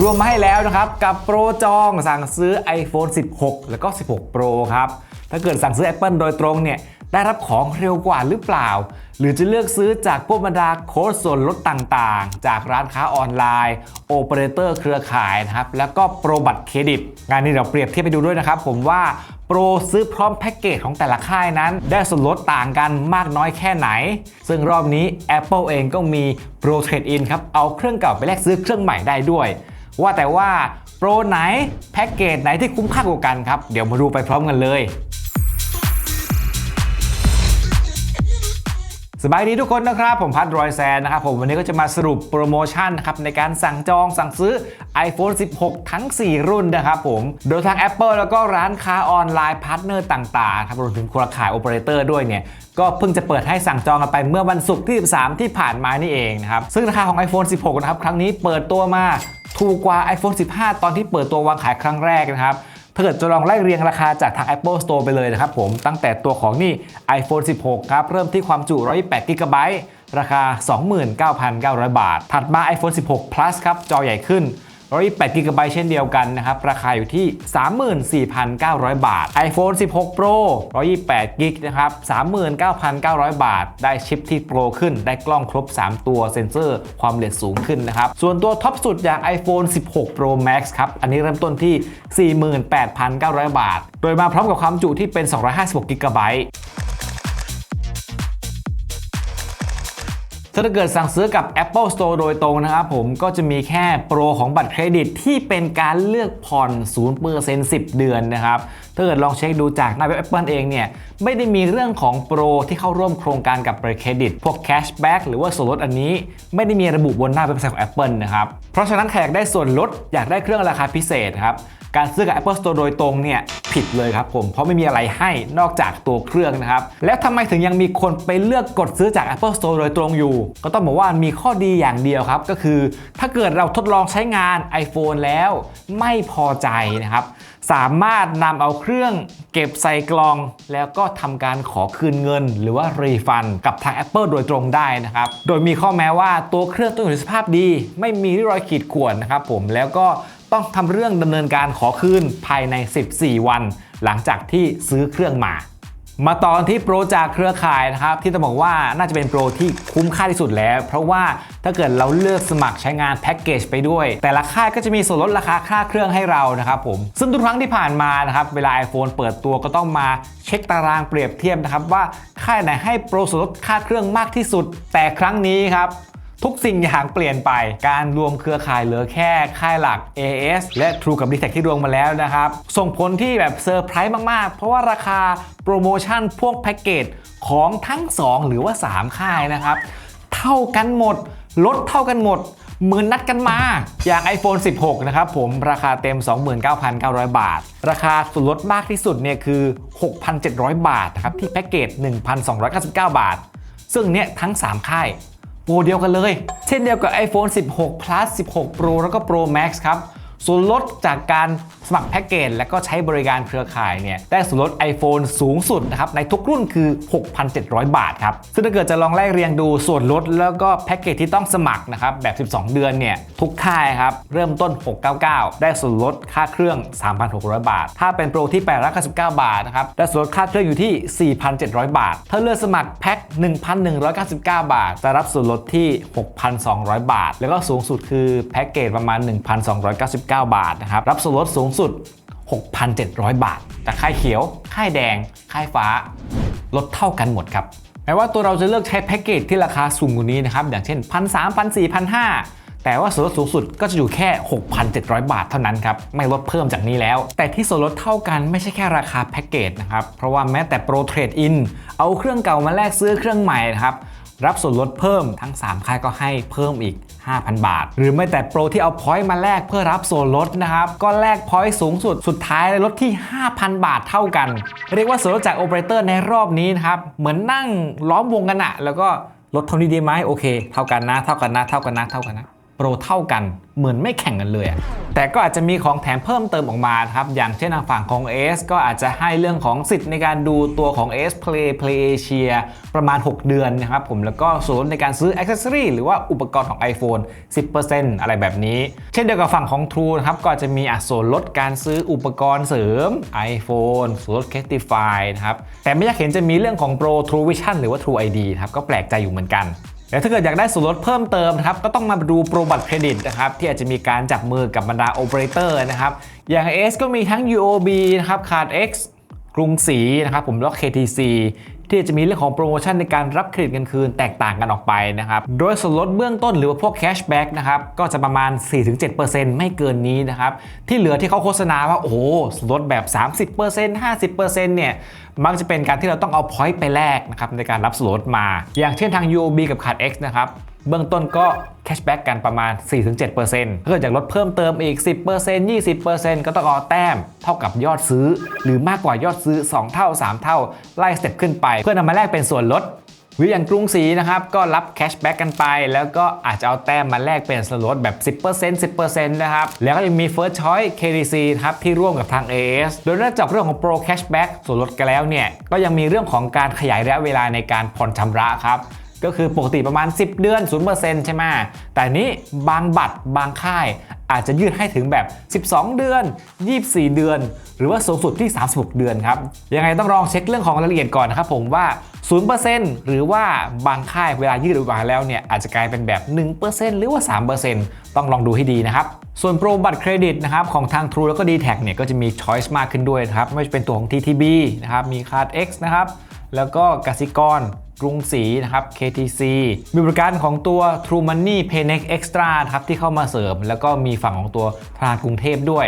รวมมาให้แล้วนะครับ กับโปรจองสั่งซื้อ iPhone 16 แล้วก็ 16 Pro ครับ ถ้าเกิดสั่งซื้อ Apple โดยตรงเนี่ยได้รับของเร็วกว่าหรือเปล่า หรือจะเลือกซื้อจากพวกบรรดาโค้ดส่วนลดต่างๆ จากร้านค้าออนไลน์โอเปอเรเตอร์เครือข่ายนะครับ แล้วก็โปรบัตรเครดิต งานนี้เราเปรียบเทียบไปดูด้วยนะครับ ผมว่าโปรซื้อพร้อมแพ็กเกจของแต่ละค่ายนั้น ได้ส่วนลดต่างกันมากน้อยแค่ไหน ซึ่งรอบนี้ Apple เองก็มีโปรเทรดอินครับเอาเครื่องเก่าไปแลกซื้อเครื่องใหม่ได้ด้วย ว่าแต่ว่าโปรไหนแพ็กเกจไหนที่คุ้มค่ากว่ากันครับ เดี๋ยวมาดูไปพร้อมกันเลย สบายดีทุกคนนะครับ ผมพัดรอยแซนนะครับผมวันนี้ก็จะมาสรุปโปรโมชั่นครับในการสั่งจองสั่งซื้อ iPhone 16 ทั้ง 4 รุ่นนะครับผม โดยทาง Apple แล้วก็ร้านค้าออนไลน์พาร์ทเนอร์ต่างๆครับรวมถึงเครือข่ายโอเปอเรเตอร์ด้วยเนี่ย ก็เพิ่งจะเปิดให้สั่งจองกันไปเมื่อวันศุกร์ที่ 13 ที่ผ่านมานี่เองนะครับ ซึ่งราคาของ iPhone 16 นะครับ ครั้งนี้เปิดตัวมาถูกกว่า iPhone 15 ตอนที่เปิดตัววางขายครั้งแรกนะครับ ถ้าเกิดจะลองไล่เรียงราคาจากทาง Apple Store ไปเลยนะครับผมตั้งแต่ตัวของนี่ iPhone 16 ครับ เริ่มที่ความจุ 128 g b ราคา 29,900 บาท ถัดมา iPhone 16 Plus ครับ จอใหญ่ขึ้น 128 g b เช่นเดียวกันนะครับ ราคาอยู่ที่ 34,900 บาท iPhone 16 Pro 128 g b นะครับ 39,900 บาท ได้ชิปที่โปรขึ้น ได้กล้องครบ 3 ตัวเซ็นเซอร์ ความละเอียดสูงขึ้นนะครับ ส่วนตัวท็อปสุดอย่าง iPhone 16 Pro Max ครับ อันนี้เริ่มต้นที่ 48,900 บาท โดยมาพร้อมกับความจุที่เป็น 256 g b ถ้าเกิดสั่งซื้อกับ Apple Store โดยตรงนะครับผมก็จะมีแค่โปรของบัตรเครดิตที่เป็นการเลือกผ่อน0% 10 เดือนนะครับ ถ้าเกิดลองเช็คดูจากหน้าเว็บ Apple เองเนี่ย ไม่ได้มีเรื่องของโปรที่เข้าร่วมโครงการกับบัตรเครดิต พวก cashback หรือว่าส่วนลดอันนี้ ไม่ได้มีระบุบนหน้าเว็บไซต์ของ Apple นะครับ เพราะฉะนั้นใครอยากได้ส่วนลดอยากได้เครื่องราคาพิเศษครับการซื้อกับ Apple Store โดยตรงเนี่ยผิดเลยครับผมเพราะไม่มีอะไรให้นอกจากตัวเครื่องนะครับ แล้วทำไมถึงยังมีคนไปเลือกกดซื้อจาก Apple Store โดยตรงอยู่ ก็ต้องบอกว่ามีข้อดีอย่างเดียวครับ ก็คือถ้าเกิดเราทดลองใช้งาน iPhone แล้วไม่พอใจนะครับ สามารถนำเอาเครื่องเก็บใส่กล่อง แล้วก็ทำการขอคืนเงิน หรือว่ารีฟันกับทาง Apple โดยตรงได้นะครับ โดยมีข้อแม้ว่าตัวเครื่องต้องอยู่ในสภาพดี ไม่มีริรอยขีดข่วนนะครับผมแล้วก็ต้องทำเรื่องดำเนินการขอคืนภายใน 14 วัน หลังจากที่ซื้อเครื่องมา มาตอนที่โปรจากเครือข่ายนะครับที่จะบอกว่าน่าจะเป็นโปรที่คุ้มค่าที่สุดแล้ว เพราะว่าถ้าเกิดเราเลือกสมัครใช้งานแพ็กเกจไปด้วย แต่ละค่ายก็จะมีส่วนลดราคาค่าเครื่องให้เรานะครับผมซึ่งทุกครั้งที่ผ่านมานะครับเวลา iPhone เปิดตัวก็ต้องมาเช็คตารางเปรียบเทียบนะครับว่าค่ายไหนให้โปรส่วนลดค่าเครื่องมากที่สุด แต่ครั้งนี้ครับ ทุกสิ่งอย่างเปลี่ยนไป การรวมเครือข่ายเหลือแค่ค่ายหลัก AS และ True กับ d t แทที่รวมมาแล้วนะครับ ส่งผลที่แบบเซอร์ไพรส์มาก ๆ เพราะว่าราคาโปรโมชั่นพวกแพ็กเกจของทั้ง 2 หรือว่า 3 ค่ายนะครับ เท่ากันหมด ลดเท่ากันหมดเหมือนนัดกันมา อย่าง iPhone 16 นะครับผมราคาเต็ม 29,900 บาท ราคาส่วนลดมากที่สุดเนี่ยคือ 6,700 บาทนะครับที่แพ็กเกจ 1,299 บาท ซึ่งเนี่ยทั้ง 3 ค่าย โปรเดียวกันเลย เช่นเดียวกับ iPhone 16 Plus 16 Pro แล้วก็ Pro Max ครับ ส่วนลดจากการสมัครแพ็กเกจและก็ใช้บริการเครือข่ายเนี่ยได้ส่วนลด iPhone สูงสุดนะครับในทุกรุ่นคือ 6,700 บาทครับ ซึ่งถ้าเกิดจะลองไล่เรียงดูส่วนลดแล้วก็แพ็กเกจที่ต้องสมัครนะครับแบบ 12 เดือนเนี่ยทุกค่ายครับเริ่มต้น 699 ได้ส่วนลดค่าเครื่อง 3,600 บาท ถ้าเป็นโปรที่899 บาทนะครับได้ส่วนลดค่าเครื่องอยู่ที่ 4,700 บาท ถ้าเลือกสมัครแพ็ค1,199 บาท จะรับส่วนลดที่ 6,200 บาท แล้วก็สูงสุดคือแพ็กเกจประมาณ 1,299บาทนะครับ รับส่วนลดสูงสุด 6,700 บาทแต่ค่ายเขียว ค่ายแดง ค่ายฟ้า ลดเท่ากันหมดครับแม้ว่าตัวเราจะเลือกใช้แพ็กเกจที่ราคาสูงกว่านี้นะครับ อย่างเช่น 1 3 0 0 1 4 1 5แต่ว่าส่วนลดสูงสุดก็จะอยู่แค่ 6,700 บาทเท่านั้นครับ ไม่ลดเพิ่มจากนี้แล้ว แต่ที่ส่วนลดเท่ากันไม่ใช่แค่ราคาแพ็กเกจนะครับ เพราะว่าแม้แต่โปรเทรดอินเอาเครื่องเก่ามาแลกซื้อเครื่องใหม่นะครับ รับส่วนลดเพิ่มทั้ง 3 ค่ายก็ให้เพิ่มอีก 5,000 บาท หรือไม่แต่โปรที่เอาพอยต์มาแลกเพื่อรับส่วนลดนะครับ ก็แลกพอยต์สูงสุดสุดท้ายลดที่ 5,000 บาทเท่ากัน เรียกว่าส่วนลดจากโอเปอเรเตอร์ในรอบนี้นะครับ เหมือนนั่งล้อมวงกันอะแล้วก็ลดเท่านี้ดีไหมโอเค เท่ากันนะ เท่ากันนะ เท่ากันนะ เท่ากันนะ โปรเท่ากันเหมือนไม่แข่งกันเลยอะแต่ก็อาจจะมีของแถมเพิ่มเติมออกมาครับ อย่างเช่นทางฝั่งของ AS ก็อาจจะให้เรื่องของสิทธิ์ในการดูตัวของ AS Play Play Asia ประมาณ 6 เดือนนะครับผมแล้วก็ส่วนลดในการซื้อ Accessory หรือว่าอุปกรณ์ของ iPhone 10%อะไรแบบนี้ เช่นเดียวกับฝั่งของ True นะครับก็จะมีส่วนลดการซื้ออุปกรณ์เสริม iPhone ส่วนลด Castify นะครับแต่ไม่อยากเห็นจะมีเรื่องของ Pro True Vision หรือว่า True ID ครับก็แปลกใจอยู่เหมือนกัน แล้วถ้าเกิดอยากได้ส่วนลดเพิ่มเติมนะครับก็ต้องมาดูโปรบัตรเครดิตนะครับที่อาจจะมีการจับมือกับบรรดาโอเปอเรเตอร์นะครับอย่าง AS ก็มีทั้ง UOB นะครับ Card X กรุงศรีนะครับผมแล้ว KTC ที่จะมีเรื่องของโปรโมชั่นในการรับเครดิตเงินคืนแตกต่างกันออกไปนะครับ โดยส่วนลดเบื้องต้นหรือว่าพวกแคชแบ็กนะครับก็จะประมาณ 4-7%ไม่เกินนี้นะครับที่เหลือที่เขาโฆษณาว่าโอ้ส่วนลดแบบ 30% 50%เนี่ยมักจะเป็นการที่เราต้องเอาพอยต์ไปแลกนะครับในการรับส่วนลดมา อย่างเช่นทาง UOB กับ Card X นะครับ เบื้องต้นก็แคชแบ็กกันประมาณ 4-7%ถ้าเกิดอยากลดเพิ่มเติมอีก 10% 20%ก็ต้องเอาแต้มเท่ากับยอดซื้อ หรือมากกว่ายอดซื้อ 2 เท่า 3 เท่า ไล่สเต็ปขึ้นไป เพื่อนำมาแลกเป็นส่วนลดหรืออย่างกรุงศรีนะครับก็รับแคชแบ็กกันไป แล้วก็อาจจะเอาแต้มมาแลกเป็นส่วนลดแบบ 10% 10%นะครับ แล้วก็ยังมี First Choice KDC ครับที่ร่วมกับทาง AS โดยนอกจากเรื่องของ Pro Cashback ส่วนลดกันแล้วเนี่ย ก็ยังมีเรื่องของการขยายระยะเวลาในการผ่อนชำระครับ ก็คือปกติประมาณ 10 เดือน 0%ใช่ไหมแต่นี้บางบัตรบางค่ายอาจจะยืดให้ถึงแบบ 12 เดือน 24 เดือน หรือว่าสูงสุดที่ 36 เดือนครับ ยังไงต้องลองเช็คเรื่องของรายละเอียดก่อนนะครับผมว่า 0%หรือว่าบางค่ายเวลายืดออกมาแล้วเนี่ยอาจจะกลายเป็นแบบ 1%หรือว่า 3%ต้องลองดูให้ดีนะครับ ส่วนโปรบัตรเครดิตนะครับของทาง True แล้วก็ d t แทเนี่ยก็จะมี Choice มากขึ้นด้วยนะครับไม่ว่าจะเป็นตัวของ TTB นะครับมี Card X นะครับแล้วก็กสิกร กรุงศรีนะครับ KTC มีบริการของตัว True Money Paynex Extra นะครับที่เข้ามาเสริม แล้วก็มีฝั่งของตัวธนาคารกรุงเทพด้วย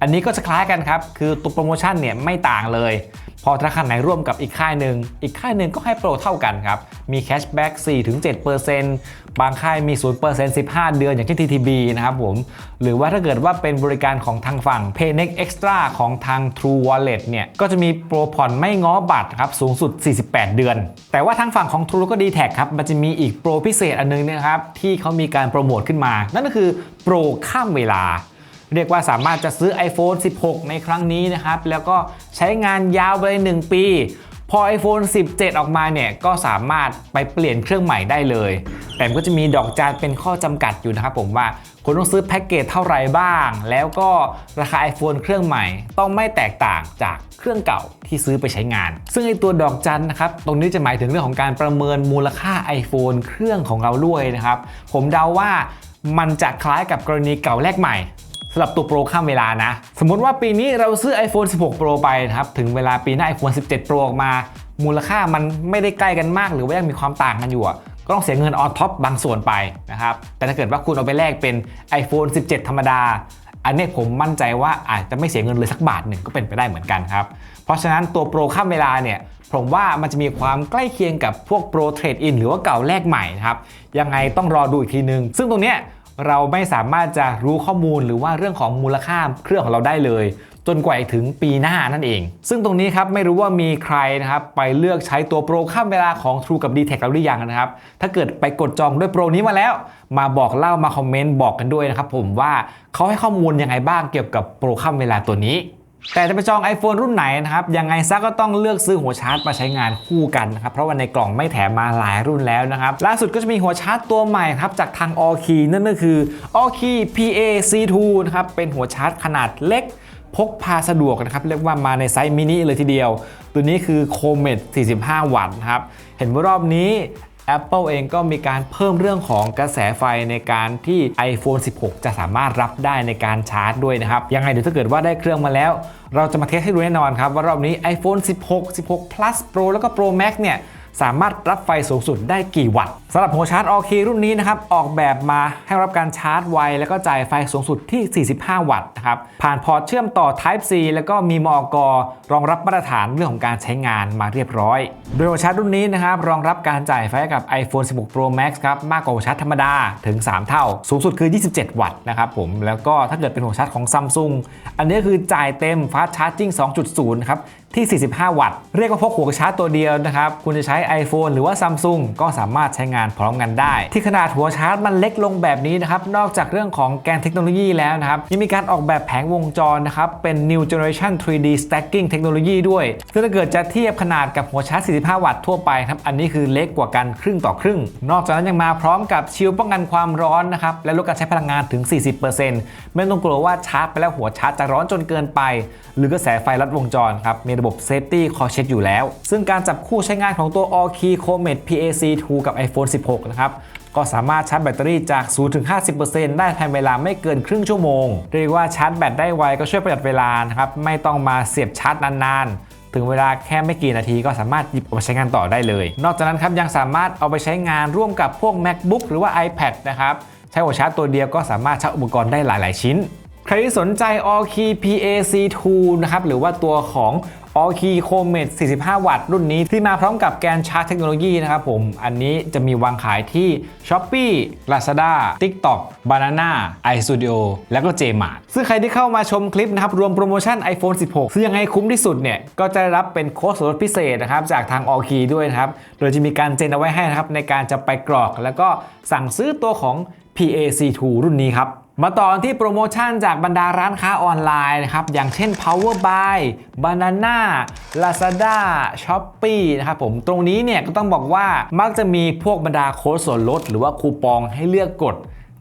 อันนี้ก็จะคล้ายกันครับ คือตัวโปรโมชั่นเนี่ยไม่ต่างเลย พอธนาคารไหนร่วมกับอีกค่ายหนึ่ง อีกค่ายหนึ่งก็ให้โปรเท่ากันครับ มีแคชแบ็ก4-7%บางค่ายมี 0% 15 เดือนอย่างที่ TTB นะครับผม หรือว่าถ้าเกิดว่าเป็นบริการของทางฝั่ง Paynex Extra ของทาง True Wallet เนี่ย ก็จะมีโปรผ่อนไม่ง้อบัตรครับ สูงสุด 48 เดือน แต่ว่าทางฝั่งของ True ก็ d t แท็ครับ มันจะมีอีกโปรพิเศษอันนึงนะครับที่เขามีการโปรโมทขึ้นมา นั่นก็คือโปรข้ามเวลา เรียกว่าสามารถจะซื้อ iPhone 16 ในครั้งนี้นะครับ แล้วก็ใช้งานยาวไปเลย1ปี พอ iPhone 17 ออกมาเนี่ยก็สามารถไปเปลี่ยนเครื่องใหม่ได้เลย แต่ก็จะมีดอกจานเป็นข้อจำกัดอยู่นะครับผมว่าคุณต้องซื้อแพ็กเกจเท่าไหร่บ้าง แล้วก็ราคา iPhone เครื่องใหม่ต้องไม่แตกต่างจากเครื่องเก่าที่ซื้อไปใช้งาน ซึ่งไอตัวดอกจันนะครับ ตรงนี้จะหมายถึงเรื่องของการประเมินมูลค่า iPhone เครื่องของเราด้วยนะครับ ผมเดาว่ามันจะคล้ายกับกรณีเก่าแลกใหม่ำหรับตัวโปรข้ามเวลานะ สมมติว่าปีนี้เราซื้อ iPhone 16 Pro ไปนะครับ ถึงเวลาปีหน้า iPhone 17 Pro ออกมา มูลค่ามันไม่ได้ใกล้กันมาก หรือว่ายังมีความต่างกันอยู่ก็ต้องเสียเงินออนท็อปบางส่วนไปนะครับ แต่ถ้าเกิดว่าคุณเอาไปแลกเป็น iPhone 17 ธรรมดา อันนี้ผมมั่นใจว่าอาจจะไม่เสียเงินเลยสักบาทหนึ่งก็เป็นไปได้เหมือนกันครับ เพราะฉะนั้นตัวโปรข้ามเวลาเนี่ยผมว่ามันจะมีความใกล้เคียงกับพวกโปรเทรดอินหรือว่าเก่าแลกใหม่นะครับ ยังไงต้องรอดูอีกทีนึง ซึ่งตรงเนี้ย เราไม่สามารถจะรู้ข้อมูลหรือว่าเรื่องของมูลค่าเครื่องของเราได้เลย จนกว่าถึงปีหน้านั่นเอง ซึ่งตรงนี้ครับไม่รู้ว่ามีใครนะครับไปเลือกใช้ตัวโปรข้ามเวลาของ True กับ d t แทแล้วหรือยังนะครับ ถ้าเกิดไปกดจองด้วยโปรนี้มาแล้ว มาบอกเล่ามาคอมเมนต์บอกกันด้วยนะครับผมว่าเขาให้ข้อมูลยังไงบ้างเกี่ยวกับโปรข้ามเวลาตัวนี้ แต่จะไปจอง iPhone รุ่นไหนนะครับ ยังไงซะก็ต้องเลือกซื้อหัวชาร์จมาใช้งานคู่กันนะครับ เพราะว่าในกล่องไม่แถมมาหลายรุ่นแล้วนะครับ ล่าสุดก็จะมีหัวชาร์จตัวใหม่ครับ จากทาง a l k e y นั่นก็คือ a l k e y PA C2 นะครับ เป็นหัวชาร์จขนาดเล็กพกพาสะดวกนะครับ เรียกว่ามาในไซส์มินิเลยทีเดียว ตัวนี้คือ Comet 45 วัตต์ครับ เห็นว่ารอบนี้ Apple เองก็มีการเพิ่มเรื่องของกระแสไฟในการที่ iPhone 16 จะสามารถรับได้ในการชาร์จด้วยนะครับ ยังไงเดี๋ยวถ้าเกิดว่าได้เครื่องมาแล้ว เราจะมาเทสให้ดูแน่นอนครับว่ารอบนี้ iPhone 16 16 Plus Pro แล้วก็ Pro Max เนี่ยสามารถรับไฟสูงสุดได้กี่วัตต์สำหรับหัวชาร์จ All Key รุ่นนี้นะครับออกแบบมาให้รับการชาร์จไว แล้วก็จ่ายไฟสูงสุดที่ 45 วัตต์นะครับผ่านพอร์ตเชื่อมต่อ Type C แล้วก็มีมอกรองรับมาตรฐานเรื่องของการใช้งานมาเรียบร้อย โดยหัวชาร์จรุ่นนี้นะครับรองรับการจ่ายไฟกับ iPhone 16 Pro Max ครับมากกว่าหัวชาร์จธรรมดาถึง 3 เท่า สูงสุดคือ 27 วัตต์นะครับผมแล้วก็ถ้าเกิดเป็นหัวชาร์จของ Samsung อันนี้คือจ่ายเต็ม Fast Charging 2.0ครับที่ 45 วัตต์เรียกว่าพกหัวชาร์จตัวเดียวนะครับคุณจะใช้ iPhone หรือว่า Samsung ก็สามารถใช้งานงานพร้อมกันได้ ที่ขนาดหัวชาร์จมันเล็กลงแบบนี้นะครับนอกจากเรื่องของแกนเทคโนโลยีแล้วนะครับยังมีการออกแบบแผงวงจรนะครับเป็น New Generation 3D Stacking Technology ด้วยซึ่งถ้าเกิดจะเทียบขนาดกับหัวชาร์จ 45 วัตต์ทั่วไปครับอันนี้คือเล็กกว่ากันครึ่งต่อครึ่ง นอกจากนั้นยังมาพร้อมกับชิลป้องกันความร้อนนะครับและลดการใช้พลังงานถึง 40%ไม่ต้องกลัวว่าชาร์จไปแล้วหัวชาร์จจะร้อนจนเกินไป หรือกระแสไฟลัดวงจรครับมีระบบ Safety Call Check อยู่แล้ว ซึ่งการจับคู่ใช้งานของตัว All Key Comet PAC2 กับ iPhone 16 นะครับ ก็สามารถชาร์จแบตเตอรี่จาก 0 ถึง 50%ได้ภายในเวลาไม่เกินครึ่งชั่วโมง เรียกว่าชาร์จแบตได้ไวก็ช่วยประหยัดเวลานะครับ ไม่ต้องมาเสียบชาร์จนานๆ ถึงเวลาแค่ไม่กี่นาทีก็สามารถหยิบเอามาใช้งานต่อได้เลย นอกจากนั้นครับยังสามารถเอาไปใช้งานร่วมกับพวก MacBook หรือว่า iPad นะครับ ใช้หัวชาร์จตัวเดียวก็สามารถชาร์จอุปกรณ์ได้หลาย ๆ ชิ้น ใครที่สนใจ All Key PAC2 นะครับ หรือว่าตัวของ All Key Comet 45 วัตต์รุ่นนี้ที่มาพร้อมกับแกนชาร์จเทคโนโลยีนะครับผม อันนี้จะมีวางขายที่ Shopee Lazada TikTok Banana iStudio แล้วก็ Jmart ซึ่งใครที่เข้ามาชมคลิปนะครับ รวมโปรโมชั่น iPhone 16 ซึ่งยังไงคุ้มที่สุดเนี่ย ก็จะได้รับเป็นโค้ดส่วนลดพิเศษนะครับ จากทาง All Key ด้วยนะครับ โดยจะมีการเจนเอาไว้ให้นะครับในการจะไปกรอก แล้วก็สั่งซื้อตัวของ PAC2 รุ่นนี้ครับ มาต่อที่โปรโมชั่นจากบรรดาร้านค้าออนไลน์นะครับ อย่างเช่น Power Buy Banana Lazada Shopee นะครับผมตรงนี้เนี่ยก็ต้องบอกว่ามักจะมีพวกบรรดาโค้ดส่วนลด หรือว่าคูปองให้เลือกกด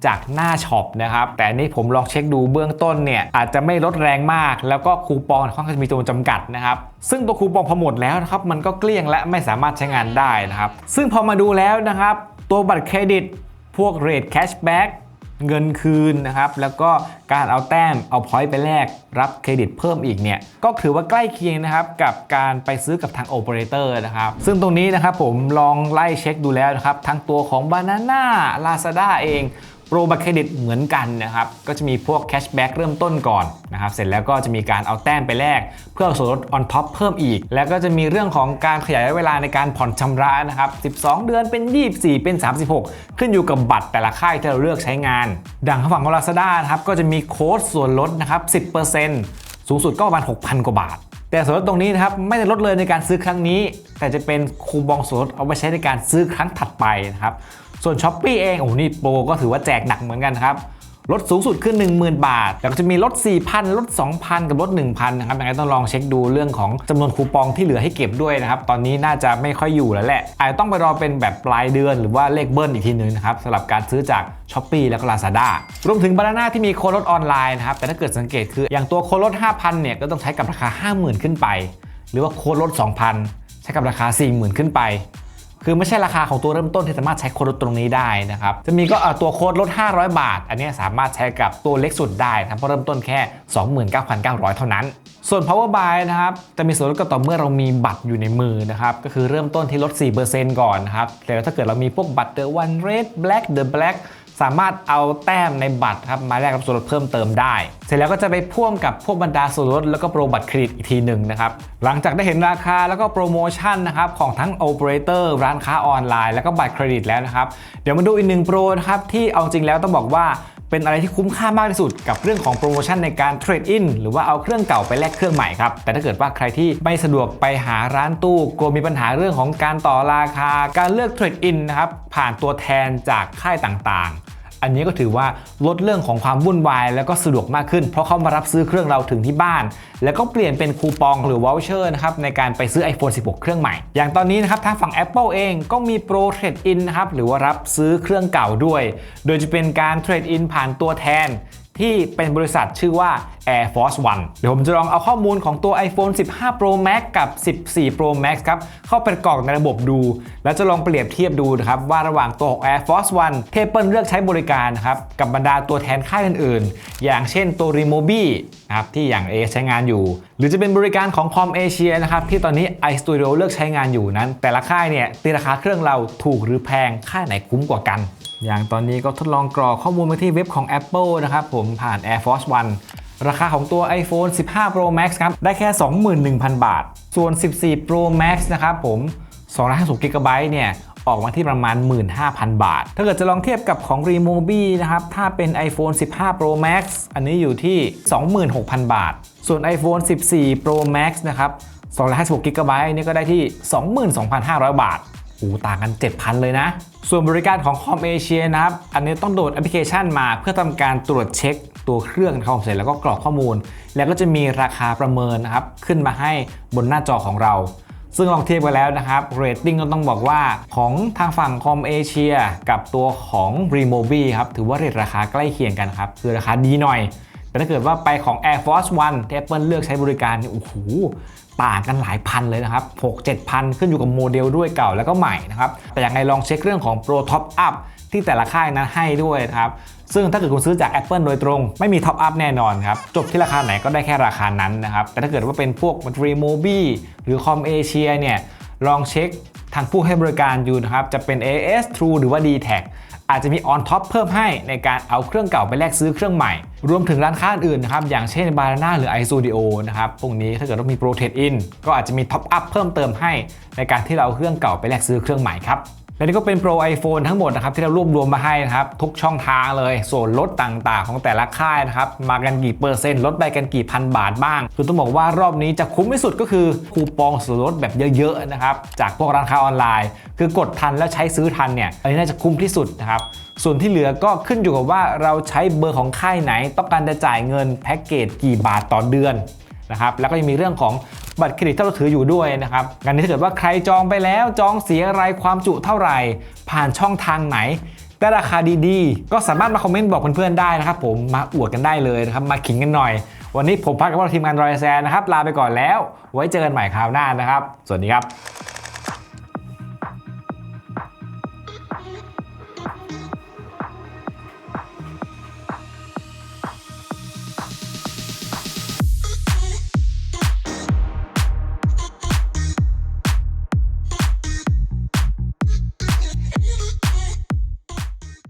จากหน้าช็อปนะครับ แต่อันนี้ผมลองเช็คดูเบื้องต้นเนี่ย อาจจะไม่ลดแรงมาก แล้วก็คูปองค่อนข้างจะมีจำนวนจำกัดนะครับ ซึ่งตัวคูปองพอหมดแล้วนะครับ มันก็เกลี้ยงและไม่สามารถใช้งานได้นะครับ ซึ่งพอมาดูแล้วนะครับ ตัวบัตรเครดิต พวกเรทแคชแบ็ก เงินคืนนะครับ แล้วก็การเอาแต้มเอาพอยต์ไปแลกรับเครดิตเพิ่มอีกเนี่ย ก็ถือว่าใกล้เคียงนะครับ กับการไปซื้อกับทางโอเปอเรเตอร์นะครับ ซึ่งตรงนี้นะครับผมลองไล่เช็คดูแล้วนะครับ ทั้งตัวของ Banana Lazada เอง โปรบัตรเครดิตเหมือนกันนะครับก็จะมีพวกแคชแบ็กเริ่มต้นก่อนนะครับเสร็จแล้วก็จะมีการเอาแต้มไปแลกเพื่อส่วนลด on top เพิ่มอีก แล้วก็จะมีเรื่องของการขยายเวลาในการผ่อนชำระนะครับ 12 เดือนเป็น 24 เป็น 36 ขึ้นอยู่กับบัตรแต่ละค่ายที่เราเลือกใช้งาน ดังฝั่งของ Lazada นะครับก็จะมีโค้ดส่วนลดนะครับ 10%สูงสุดก็ประมาณ 6,000 กว่าบาทแต่ส่วนลดตรงนี้นะครับไม่ได้ลดเลยในการซื้อครั้งนี้ แต่จะเป็นคูปองส่วนลดเอาไปใช้ในการซื้อครั้งถัดไปนะครับ ส่วน s h อ p e e เอง โอ้โหนี่โปรก็ถือว่าแจกหนักเหมือนกันครับลดสูงสุดขึ้น 10,000 บาท แล้วก็จะมีลด 4,000 ลด 2,000 กับลด 1,000 นะครับยังไงต้องลองเช็คดูเรื่องของจำนวนคูปองที่เหลือให้เก็บด้วยนะครับ ตอนนี้น่าจะไม่ค่อยอยู่แล้วแหละ อาจจะต้องไปรอเป็นแบบปลายเดือนหรือว่าเลขเบิ้ลอีกทีนึงนะครับสำหรับการซื้อจาก s h อ p e e แล้วก็ Lazada รวมถึงบานาน่าที่มีโค้ดลดออนไลน์นะครับ แต่ถ้าเกิดสังเกตคืออย่างตัวโค้ดลด 5,000 เนี่ยก็ต้องใช้กับราคา 50,000 ขึ้นไป หรือว่าโค้ดลด 2,000 ใช้กับราคา 40,000 ขึ้นไป คือไม่ใช่ราคาของตัวเริ่มต้นที่สามารถใช้โค้ดลดตรงนี้ได้นะครับ จะมีก็เออตัวโค้ดลด 500 บาท อันนี้สามารถใช้กับตัวเล็กสุดได้นะเพราะเริ่มต้นแค่ 29,900 เท่านั้น ส่วน Power Buy นะครับ จะมีส่วนลดก็ต่อเมื่อเรามีบัตรอยู่ในมือนะครับ ก็คือเริ่มต้นที่ลด 4%ก่อนนะครับแต่ถ้าเกิดเรามีพวกบัตร The One Red Black The Black สามารถเอาแต้มในบัตรครับมาแลกรับส่วนลดเพิ่มเติมได้ เสร็จแล้วก็จะไปพ่วงกับพวกบรรดาส่วนลดแล้วก็โปรบัตรเครดิตอีกทีหนึ่งนะครับหลังจากได้เห็นราคาแล้วก็โปรโมชั่นนะครับของทั้งโอเปอเรเตอร์ร้านค้าออนไลน์แล้วก็บัตรเครดิตแล้วนะครับเดี๋ยวมาดูอีกหนึ่งโปรนะครับที่เอาจริงแล้วต้องบอกว่า เป็นอะไรที่คุ้มค่ามากที่สุดกับเรื่องของโปรโมชั่นในการเทรดอินหรือว่าเอาเครื่องเก่าไปแลกเครื่องใหม่ครับ แต่ถ้าเกิดว่าใครที่ไม่สะดวกไปหาร้านตู้กลัวมีปัญหาเรื่องของการต่อราคา การเลือกเทรดอินนะครับผ่านตัวแทนจากค่ายต่างๆ อันนี้ก็ถือว่าลดเรื่องของความวุ่นวาย แล้วก็สะดวกมากขึ้น เพราะเขามารับซื้อเครื่องเราถึงที่บ้าน แล้วก็เปลี่ยนเป็นคูปองหรือวอลเชอร์นะครับในการไปซื้อ iPhone 16 เครื่องใหม่ อย่างตอนนี้นะครับทางฝั่ง Apple เองก็มีโปรเทรดอินนะครับหรือว่ารับซื้อเครื่องเก่าด้วย โดยจะเป็นการเทรดอินผ่านตัวแทน ที่เป็นบริษัทชื่อว่า Air Force One เดี๋ยวผมจะลองเอาข้อมูลของตัว iPhone 15 Pro Max กับ 14 Pro Max ครับ เข้าไปกรอกในระบบดู แล้วจะลองเปรียบเทียบดูนะครับ ว่าระหว่างตัวของ Air Force One เทเปิลเลือกใช้บริการครับ กับบรรดาตัวแทนค่ายอื่นๆ อย่างเช่นตัว Remobi นะครับที่อย่าง A ใช้งานอยู่ หรือจะเป็นบริการของ Com Asia นะครับที่ตอนนี้ iStudio เลือกใช้งานอยู่นั้น แต่ละค่ายเนี่ยตีราคาเครื่องเราถูกหรือแพงค่ายไหนคุ้มกว่ากัน อย่างตอนนี้ก็ทดลองกรอกข้อมูลมาที่เว็บของ Apple นะครับผมผ่าน Air Force One ราคาของตัว iPhone 15 Pro Max ครับ ได้แค่ 21,000 บาท ส่วน 14 Pro Max นะครับผม250 g b เนี่ยออกมาที่ประมาณ 15,000 บาท ถ้าเกิดจะลองเทียบกับของ Remobi นะครับ ถ้าเป็น iPhone 15 Pro Max อันนี้อยู่ที่ 26,000 บาท ส่วน iPhone 14 Pro Max นะครับ256 g b นี่ก็ได้ที่ 22,500 บาท อูต่างกัน 7,000 เลยนะ ส่วนบริการของคอมเอเชียนะครับ อันนี้ต้องโหลดแอปพลิเคชันมาเพื่อทำการตรวจเช็คตัวเครื่องนะครับเสร็จแล้วก็กรอกข้อมูล แล้วก็จะมีราคาประเมินนะครับขึ้นมาให้บนหน้าจอของเรา ซึ่งลองเทียบกันแล้วนะครับเรตติ้งก็ต้องบอกว่าของทางฝั่งคอมเอเชียกับตัวของ r e m o b i ครับถือว่าเรทราคาใกล้เคียงกันครับคือราคาดีหน่อยแต่ถ้าเกิดว่าไปของ Air Force One ที่ Apple เลือกใช้บริการเนี่ยโอ้โห ต่างกันหลายพันเลยนะครับ 6 7 พันขึ้นอยู่กับโมเดลด้วยเก่าแล้วก็ใหม่นะครับ แต่อย่างไรลองเช็คเรื่องของ Pro Top Up ที่แต่ละค่ายนั้นให้ด้วยนะครับ ซึ่งถ้าเกิดคุณซื้อจาก Apple โดยตรง ไม่มีท็อปอัพแน่นอนครับ จบที่ราคาไหนก็ได้แค่ราคานั้นนะครับ แต่ถ้าเกิดว่าเป็นพวก r e m o b i หรือคอมเอเชียเนี่ยลองเช็คทางผู้ให้บริการอยู่นะครับ จะเป็น AS True หรือว่า d t แท อาจจะมีออนท็อปเพิ่มให้ในการเอาเครื่องเก่าไปแลกซื้อเครื่องใหม่ รวมถึงร้านค้าอื่นนะครับ อย่างเช่น b a r a n a หรือ iStudio นะครับพวกนี้ถ้าเกิดว่ามี Pro Trade In ก็อาจจะมีท็อปอัพเพิ่มเติมให้ในการที่เราเอาเครื่องเก่าไปแลกซื้อเครื่องใหม่ครับ และนี่ก็เป็น Pro iPhone ทั้งหมดนะครับที่เรารวบรวมมาให้นะครับทุกช่องทางเลย ส่วนลดต่างๆ ของแต่ละค่ายนะครับมากันกี่เปอร์เซ็นต์ลดไปกันกี่พันบาทบ้างคือต้องบอกว่ารอบนี้จะคุ้มที่สุดก็คือคูปองส่วนลดแบบเยอะๆนะครับจากพวกร้านค้าออนไลน์ คือกดทันแล้วใช้ซื้อทันเนี่ยอันนี้น่าจะคุ้มที่สุดนะครับส่วนที่เหลือก็ขึ้นอยู่กับว่าเราใช้เบอร์ของค่ายไหน ต้องการจะจ่ายเงินแพ็กเกจกี่บาทต่อเดือนนะครับแล้วก็ยังมีเรื่องของ บัตรเครดิตที่เราถืออยู่ด้วยนะครับงานนี้ถ้าเกิดว่าใครจองไปแล้วจองเสียอะไรความจุเท่าไหร่ ผ่านช่องทางไหนได้ราคาดีๆ ก็สามารถมาคอมเมนต์บอกเพื่อนๆได้นะครับผมมาอวดกันได้เลยนะครับ มาขิงกันหน่อย วันนี้ผมพักกับพวกเราทีมงานรอยแซนนะครับ ลาไปก่อนแล้ว ไว้เจอกันใหม่คราวหน้านะครับ สวัสดีครับ